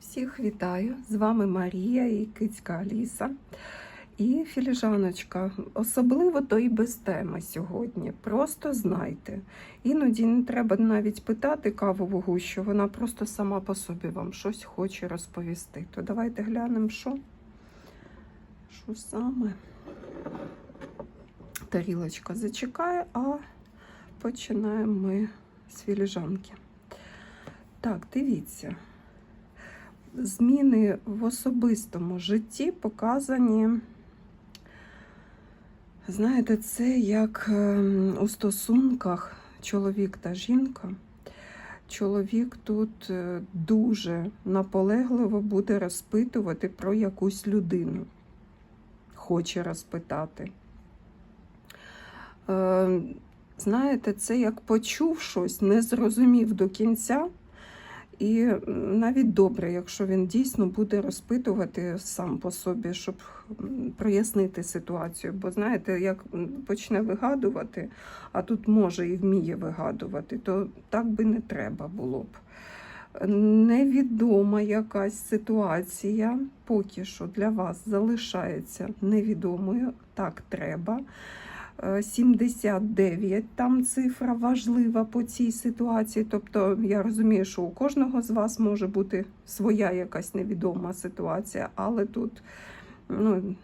Всіх вітаю! З вами Марія і Кицька Аліса. І філіжаночка, особливо то і без теми сьогодні. Просто знайте. Іноді не треба навіть питати кавову гущу, вона просто сама по собі вам щось хоче розповісти. То давайте глянемо, що. Що саме? Тарілочка зачекає, а починаємо ми з філіжанки. Так, дивіться зміни в особистому житті показані. Знаєте, це як ем, у стосунках чоловік та жінка. Чоловік тут е, дуже наполегливо буде розпитувати про якусь людину. Хоче розпитати. Е, Знаєте, це як почув щось, не зрозумів до кінця. І навіть добре, якщо він дійсно буде розпитувати сам по собі, щоб прояснити ситуацію. Бо знаєте, як почне вигадувати, а тут може і вміє вигадувати, то так би не треба було б. Невідома якась ситуація поки що для вас залишається невідомою, так треба. 79 там цифра важлива по цій ситуації. Тобто я розумію, що у кожного з вас може бути своя якась невідома ситуація, але тут ну,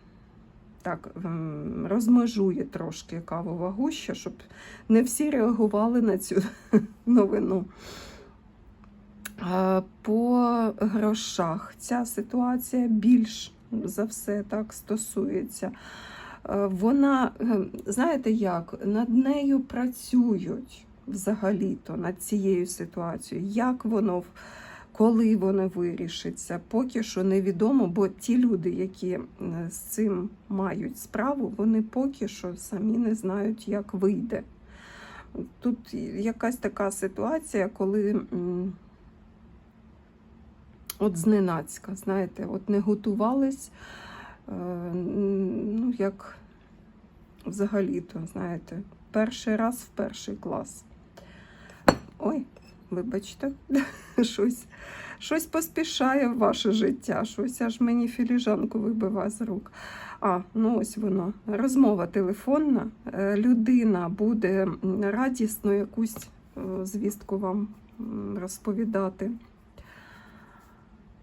так, розмежує трошки кавова гуща, щоб не всі реагували на цю новину. По грошах ця ситуація більш за все так стосується. Вона, знаєте як, над нею працюють взагалі-то над цією ситуацією. Як воно, коли воно вирішиться, поки що невідомо, бо ті люди, які з цим мають справу, вони поки що самі не знають, як вийде. Тут якась така ситуація, коли от зненацька, знаєте, от не готувались. Ну, як взагалі-то, знаєте, перший раз в перший клас. Ой, вибачте, щось щось поспішає в ваше життя, щось аж мені філіжанку вибиває з рук. А, ну ось воно. Розмова телефонна. Е, людина буде радісно якусь е, звістку вам розповідати.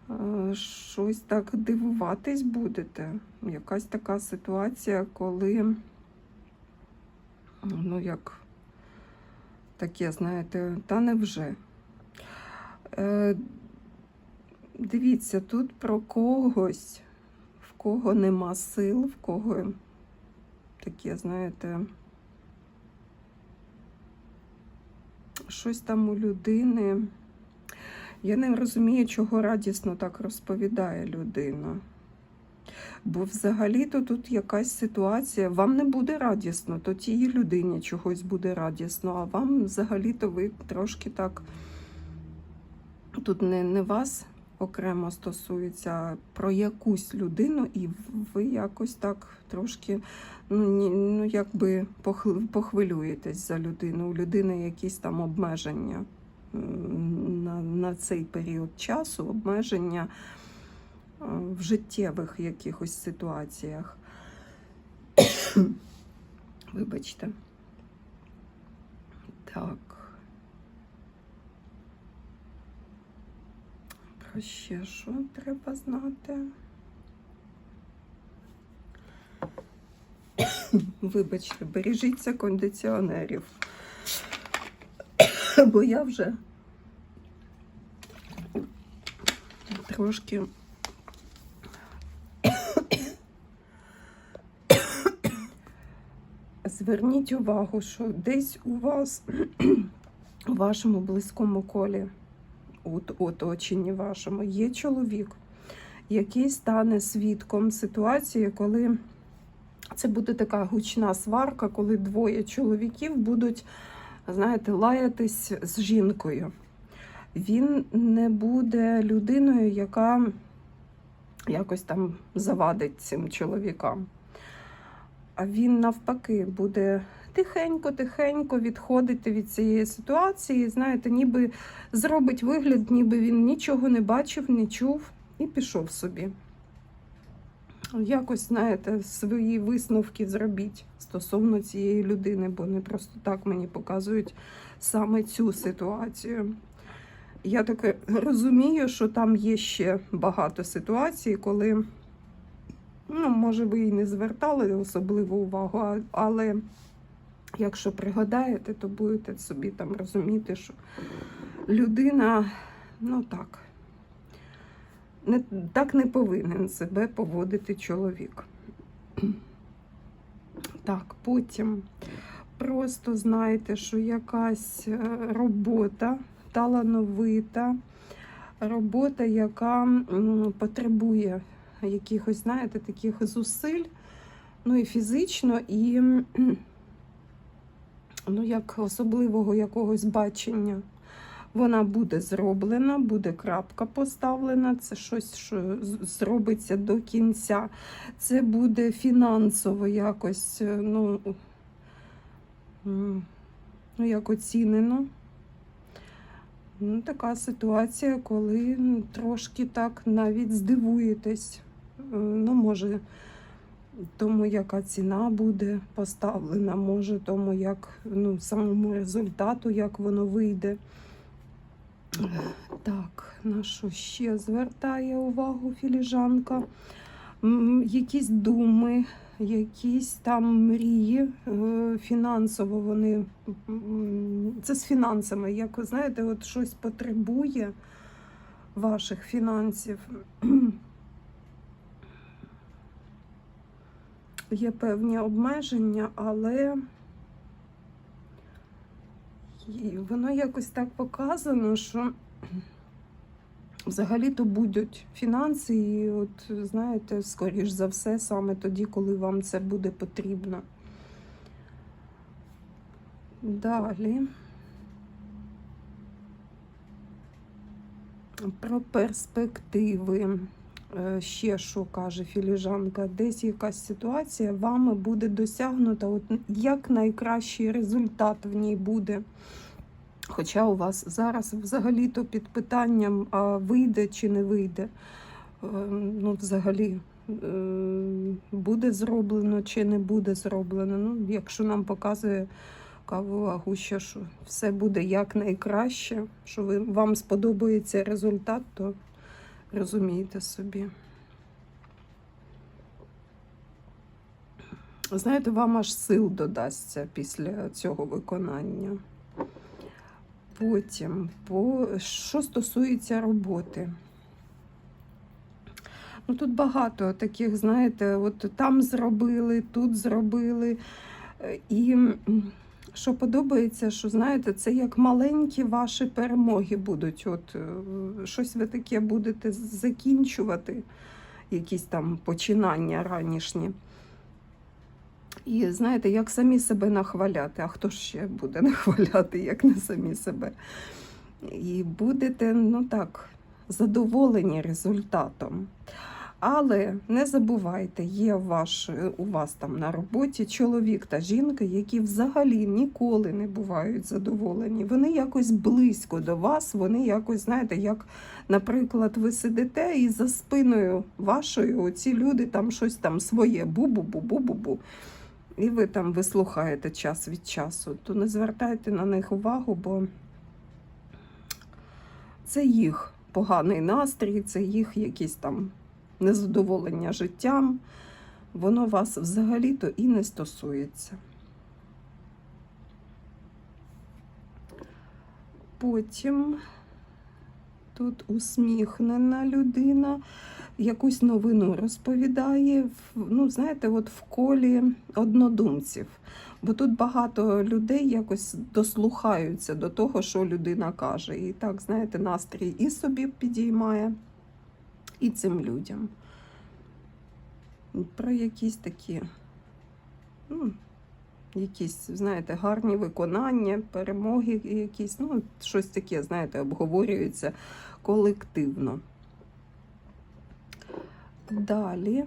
Е, щось так дивуватись будете. Якась така ситуація, коли, ну, як таке, знаєте, та невже. Е, Дивіться, тут про когось, в кого нема сил, в кого таке, знаєте, щось там у людини. Я не розумію, чого радісно так розповідає людина. Бо взагалі-то тут якась ситуація, вам не буде радісно, то тій людині чогось буде радісно, а вам взагалі-то ви трошки так тут не, не вас окремо стосується, про якусь людину, і ви якось так трошки, ну, ну якби похвилюєтесь за людину. У людини якісь там обмеження на, на цей період часу обмеження в життєвих якихось ситуаціях. Вибачте. Так. Про ще що треба знати? Вибачте, бережіться кондиціонерів бо я вже трошки зверніть увагу, що десь у вас у вашому близькому колі, у оточенні вашому, є чоловік, який стане свідком ситуації, коли це буде така гучна сварка, коли двоє чоловіків будуть знаєте, лаятись з жінкою. Він не буде людиною, яка якось там завадить цим чоловікам. А він навпаки буде тихенько-тихенько відходити від цієї ситуації. Знаєте, ніби зробить вигляд, ніби він нічого не бачив, не чув і пішов собі. Якось, знаєте, свої висновки зробіть стосовно цієї людини, бо не просто так мені показують саме цю ситуацію. Я таке розумію, що там є ще багато ситуацій, коли, ну, може, ви і не звертали особливу увагу, але якщо пригадаєте, то будете собі там розуміти, що людина, ну так, не, так не повинен себе поводити чоловік. Так, потім просто знаєте, що якась е, робота талановита, робота, яка потребує якихось, знаєте, таких зусиль, ну і фізично, і ну, як особливого якогось бачення. Вона буде зроблена, буде крапка поставлена, це щось, що зробиться до кінця. Це буде фінансово якось, е, ну, ну як оцінено. Ну, така ситуація, коли трошки так навіть здивуєтесь. Ну, може, тому, яка ціна буде поставлена, може, тому, як ну, самому результату, як воно вийде. Так, на що ще звертає увагу філіжанка? Якісь думи, якісь там мрії е, фінансово вони це з фінансами. Як ви знаєте, от щось потребує ваших фінансів. Є певні обмеження, але воно якось так показано, що взагалі-то будуть фінанси, і от знаєте, скоріш за все, саме тоді, коли вам це буде потрібно. Далі. Про перспективи. Е, Ще що каже філіжанка, десь якась ситуація вами буде досягнута, от як найкращий результат в ній буде. Хоча у вас зараз взагалі-то під питанням, а вийде чи не вийде. Е, Ну, взагалі, е, буде зроблено чи не буде зроблено. Ну, якщо нам показує кавова гуща, що все буде як найкраще, що вам сподобається результат, то розумієте собі. Знаєте, вам аж сил додасться після цього виконання. Потім, по, що стосується роботи. Ну, тут багато таких, знаєте, от там зробили, тут зробили. Е, І що подобається, що знаєте, це як маленькі ваші перемоги будуть. От е, щось ви таке будете закінчувати, якісь там починання ранішні. І знаєте, як самі себе нахваляти, а хто ж ще буде нахваляти, як не самі себе. І будете, ну так, задоволені результатом. Але не забувайте, є ваш, у вас там на роботі чоловік та жінка, які взагалі ніколи не бувають задоволені. Вони якось близько до вас, вони якось, знаєте, як, наприклад, ви сидите і за спиною вашою ці люди там щось там своє бу-бу-бу-бу-бу-бу. І ви там вислухаєте час від часу, то не звертайте на них увагу, бо це їх поганий настрій, це їх якісь там незадоволення життям. Воно вас взагалі-то і не стосується. Потім тут усміхнена людина якусь новину розповідає, ну, знаєте, от в колі однодумців. Бо тут багато людей якось дослухаються до того, що людина каже. І так, знаєте, настрій і собі підіймає, і цим людям. Про якісь такі, ну, якісь, знаєте, гарні виконання, перемоги якісь, ну, щось таке, знаєте, обговорюється колективно. Далі.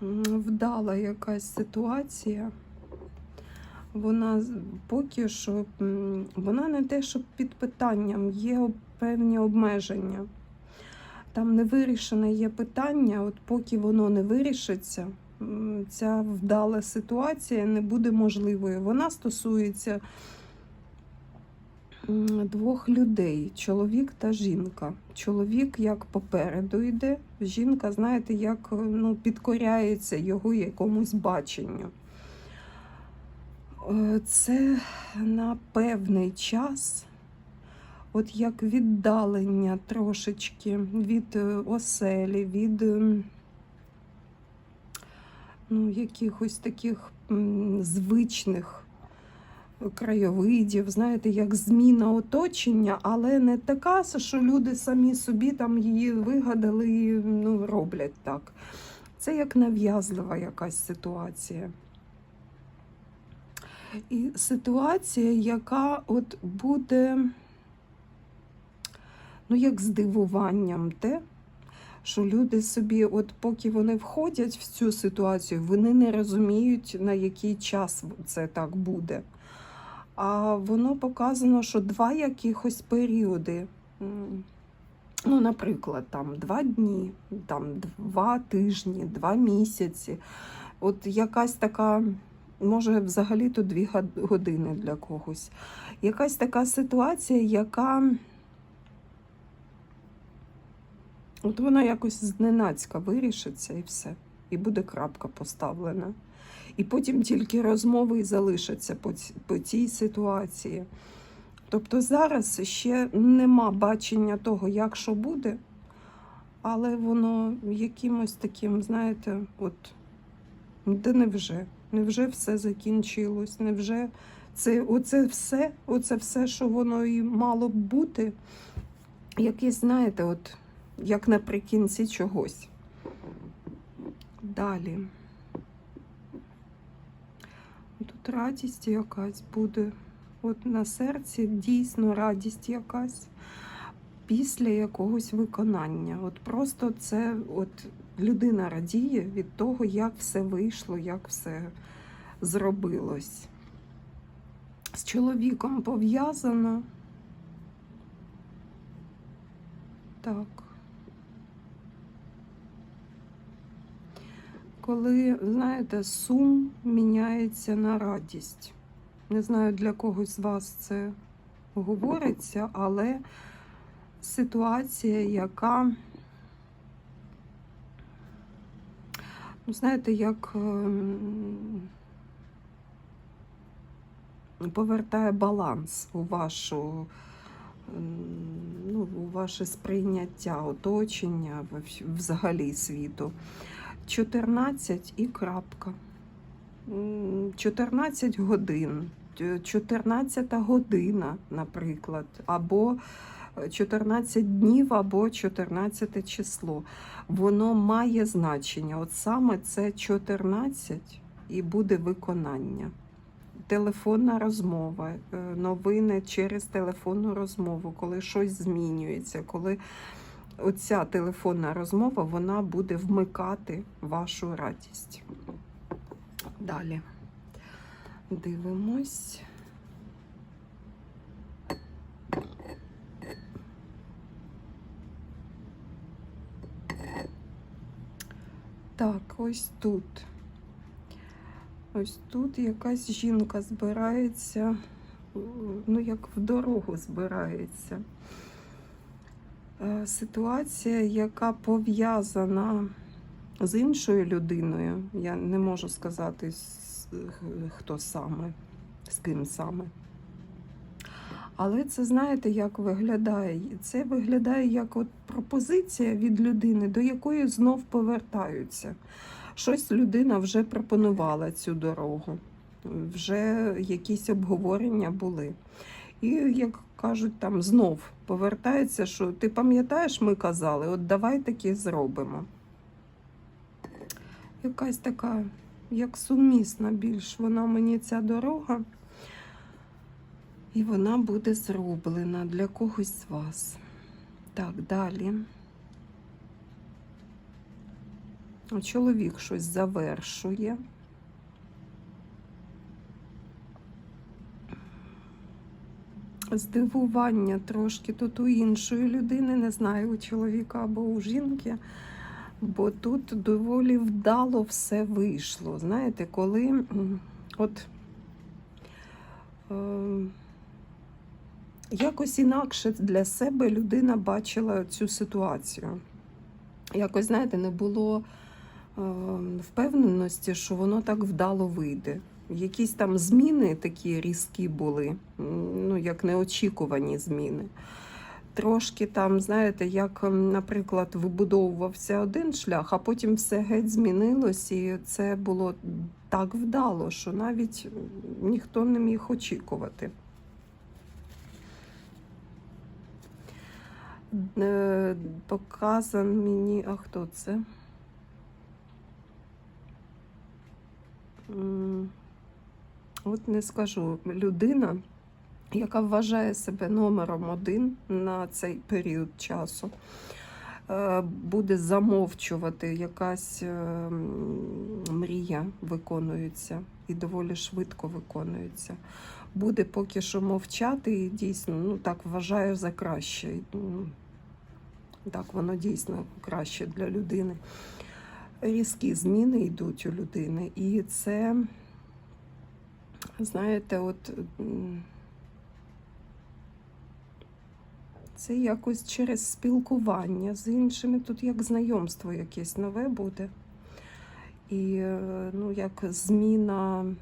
вдала якась ситуація. Вона поки що вона не те, що під питанням, є певні обмеження. Там не вирішене є питання, от поки воно не вирішиться, ця вдала ситуація не буде можливою. Вона стосується двох людей: чоловік та жінка. Чоловік як попереду йде, жінка, знаєте, як ну, підкоряється його якомусь баченню. Е, Це на певний час, от як віддалення трошечки від е, оселі, від ем, ну, якихось таких звичних краєвидів, знаєте, як зміна оточення, але не така, що люди самі собі там її вигадали і ну, роблять так. Це як нав'язлива якась ситуація. І ситуація, яка от буде, ну, як здивуванням те, що люди собі, от поки вони входять в цю ситуацію, вони не розуміють, на який час це так буде. А воно показано, що два якихось періоди. Ну, наприклад, там два дні, там два тижні, два місяці. От якась така, може, взагалі-то дві години для когось. Якась така ситуація, яка от вона якось зненацька вирішиться і все. І буде крапка поставлена. І потім тільки розмови і залишаться по, по цій ситуації. Тобто зараз ще нема бачення того, як що буде, але воно якимось таким, знаєте, от де невже? Невже все закінчилось? Невже це оце все, оце все, що воно і мало б бути, якесь, знаєте, от як наприкінці чогось. Далі. Тут радість якась буде. От на серці дійсно радість якась після якогось виконання. От просто це от людина радіє від того, як все вийшло, як все зробилось. З чоловіком пов'язано. Так. Коли, знаєте, сум міняється на радість. Не знаю, для когось з вас це говориться, але ситуація, яка, ну, знаєте, як ем, повертає баланс у вашу, ну, у ваше сприйняття оточення, взагалі світу. 14 і крапка. 14 годин, т- 14 година, наприклад, або е, 14 днів, або 14 число. Воно має значення. От саме це 14 і буде виконання. Телефонна розмова, е, новини через телефонну розмову, коли щось змінюється, коли оця телефонна розмова вона буде вмикати вашу радість. Далі дивимось. Так, ось тут. Ось тут якась жінка збирається, ну як в дорогу збирається. Е, Ситуація, яка пов'язана з іншою людиною. Я не можу сказати, хто саме, з ким саме. Але це знаєте, як виглядає? Це виглядає як от пропозиція від людини, до якої знов повертаються. Щось людина вже пропонувала цю дорогу, вже якісь обговорення були. І як кажуть, там знов повертається, що ти пам'ятаєш, ми казали, от давай таки зробимо. Якась така, як сумісна більш вона мені ця дорога. І вона буде зроблена для когось з вас. Так, далі. Чоловік щось завершує. Здивування трошки тут у іншої людини, не знаю, у чоловіка або у жінки, бо тут доволі вдало все вийшло. Знаєте, коли от е, якось інакше для себе людина бачила цю ситуацію. Якось, знаєте, не було е, впевненості, що воно так вдало вийде. Якісь там зміни такі різкі були, ну, як неочікувані зміни. Трошки там, знаєте, як, наприклад, вибудовувався один шлях, а потім все геть змінилось, і це було так вдало, що навіть ніхто не міг очікувати. Показан мені, а хто це? От не скажу, людина, яка вважає себе номером один на цей період часу, е, буде замовчувати, якась е, мрія виконується і доволі швидко виконується. Буде поки що мовчати і дійсно, ну так вважаю за краще. Ну, Так, воно дійсно краще для людини. Різкі зміни йдуть у людини, і це, знаєте, от це якось через спілкування з іншими. Тут як знайомство якесь нове буде. І е, ну, як зміна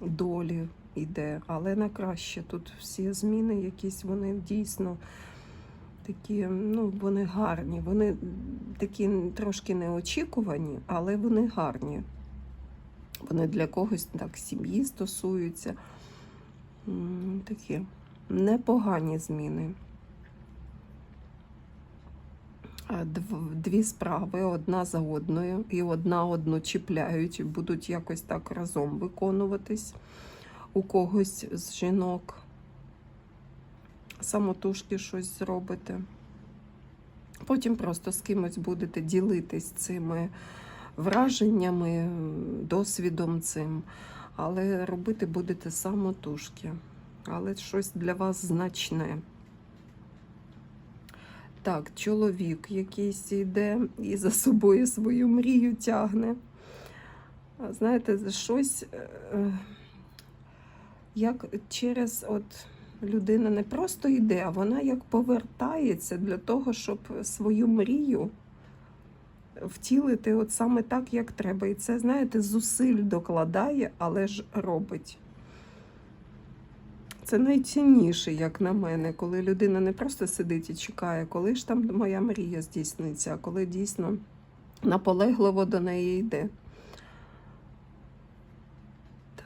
долі йде, але на краще. Тут всі зміни якісь, вони дійсно такі, ну, вони гарні. Вони такі трошки неочікувані, але вони гарні. Вони для когось так сім'ї стосуються. Такі непогані зміни. Дві справи одна за одною, і одна одну чіпляють, і будуть якось так разом виконуватись у когось з жінок. Самотужки щось зробите. Потім просто з кимось будете ділитись цими враженнями, досвідом цим, але робити будете самотужки. Але щось для вас значне. Так, чоловік якийсь йде і за собою свою мрію тягне. Знаєте, щось е, як через от людина не просто йде, а вона як повертається для того, щоб свою мрію втілити от саме так, як треба. І це, знаєте, зусиль докладає, але ж робить. Це найцінніше, як на мене, коли людина не просто сидить і чекає, коли ж там моя мрія здійсниться, а коли дійсно наполегливо до неї йде.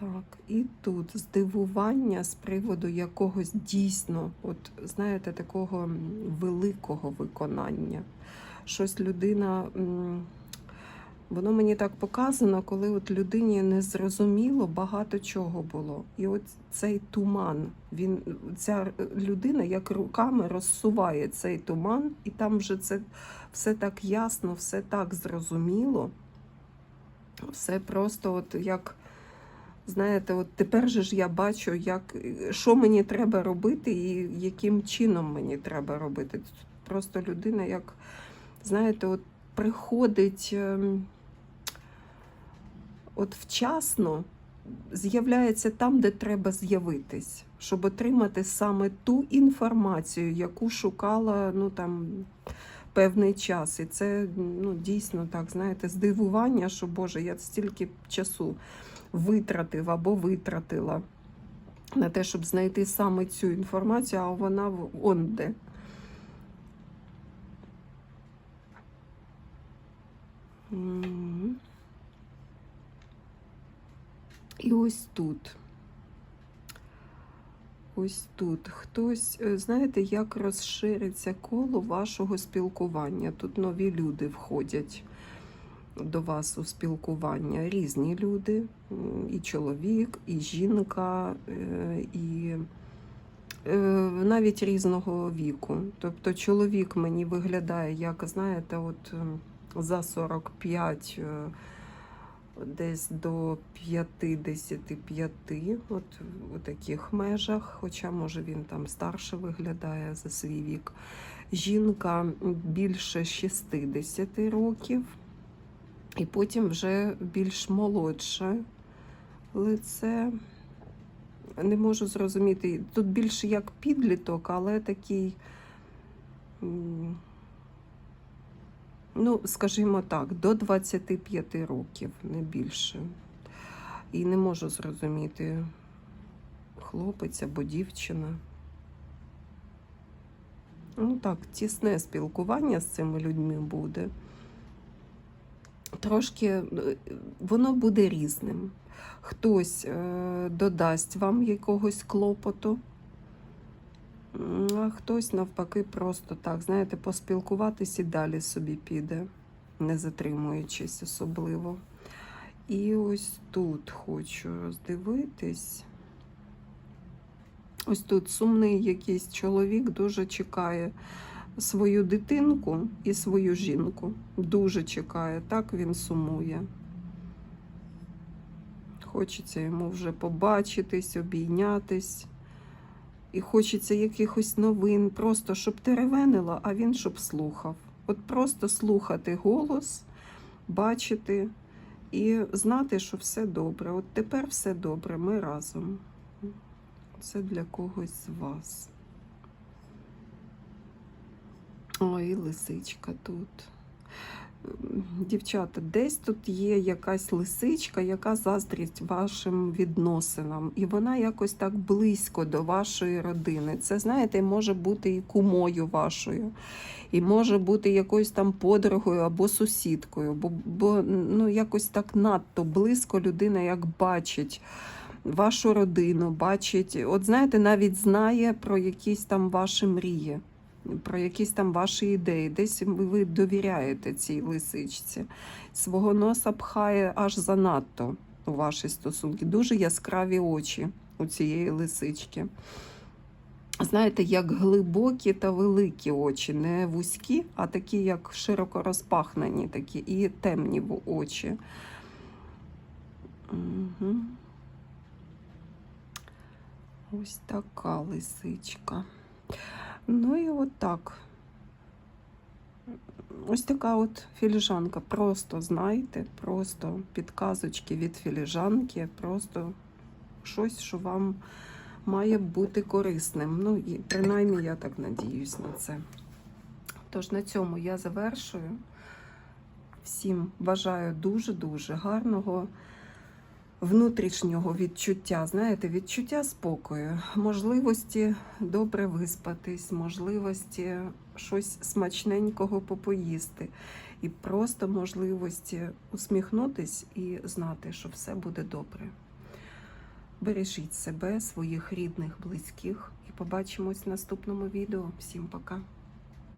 Так, і тут здивування з приводу якогось дійсно, от знаєте, такого великого виконання. Щось людина, воно мені так показано, коли от людині не зрозуміло багато чого було. І от цей туман, він, ця людина як руками розсуває цей туман, і там вже це все так ясно, все так зрозуміло. Все просто от як. Знаєте, от тепер же ж я бачу, як, що мені треба робити і яким чином мені треба робити. Просто людина, як, знаєте, от приходить ем, от вчасно, з'являється там, де треба з'явитись, щоб отримати саме ту інформацію, яку шукала ну, там, певний час. І це ну, дійсно так, знаєте, здивування, що Боже, я стільки часу витратив або витратила на те, щоб знайти саме цю інформацію, а вона он де. І ось тут. Ось тут хтось, е, знаєте, як розшириться коло вашого спілкування. Тут нові люди входять до вас у спілкування. Різні люди, і чоловік, і жінка, е, і е, навіть різного віку. Тобто чоловік мені виглядає, як, знаєте, от за 45 е, десь до 55, от у таких межах, хоча може він там старше виглядає за свій вік. Жінка більше 60 років, і потім вже більш молодше лице. Не можу зрозуміти. Тут більше як підліток, але такий, ну, скажімо так, до 25 років, не більше. І не можу зрозуміти, хлопець або дівчина. Ну так, тісне спілкування з цими людьми буде. Трошки е, воно буде різним. Хтось е, додасть вам якогось клопоту, а хтось навпаки просто так, знаєте, поспілкуватись і далі собі піде, не затримуючись особливо. І ось тут хочу роздивитись. Ось тут сумний якийсь чоловік дуже чекає свою дитинку і свою жінку. Дуже чекає, так він сумує. Хочеться йому вже побачитись, обійнятись. І хочеться якихось новин, просто щоб теревенило, а він щоб слухав. От просто слухати голос, бачити і знати, що все добре. От тепер все добре, ми разом. Це для когось з вас. Ой, лисичка тут. Дівчата, десь тут є якась лисичка, яка заздрить вашим відносинам, і вона якось так близько до вашої родини. Це, знаєте, може бути і кумою вашою, і може бути якоюсь там подругою або сусідкою, бо, бо ну, якось так надто близько людина як бачить вашу родину, бачить, от знаєте, навіть знає про якісь там ваші мрії, про якісь там ваші ідеї. Десь ви довіряєте цій лисичці. Свого носа пхає аж занадто у ваші стосунки. Дуже яскраві очі у цієї лисички. Знаєте, як глибокі та великі очі, не вузькі, а такі, як широко розпахнені, такі і темні в очі. Угу. Ось така лисичка. Ну і от так. Ось така от філіжанка. Просто знайте, просто підказочки від філіжанки, просто щось, що вам має бути корисним. Ну, і принаймні я так надіюсь на це. Тож на цьому я завершую. Всім бажаю дуже-дуже гарного внутрішнього відчуття, знаєте, відчуття спокою, можливості добре виспатись, можливості щось смачненького попоїсти, і просто можливості усміхнутись і знати, що все буде добре. Бережіть себе, своїх рідних, близьких, і побачимось в наступному відео. Всім пока!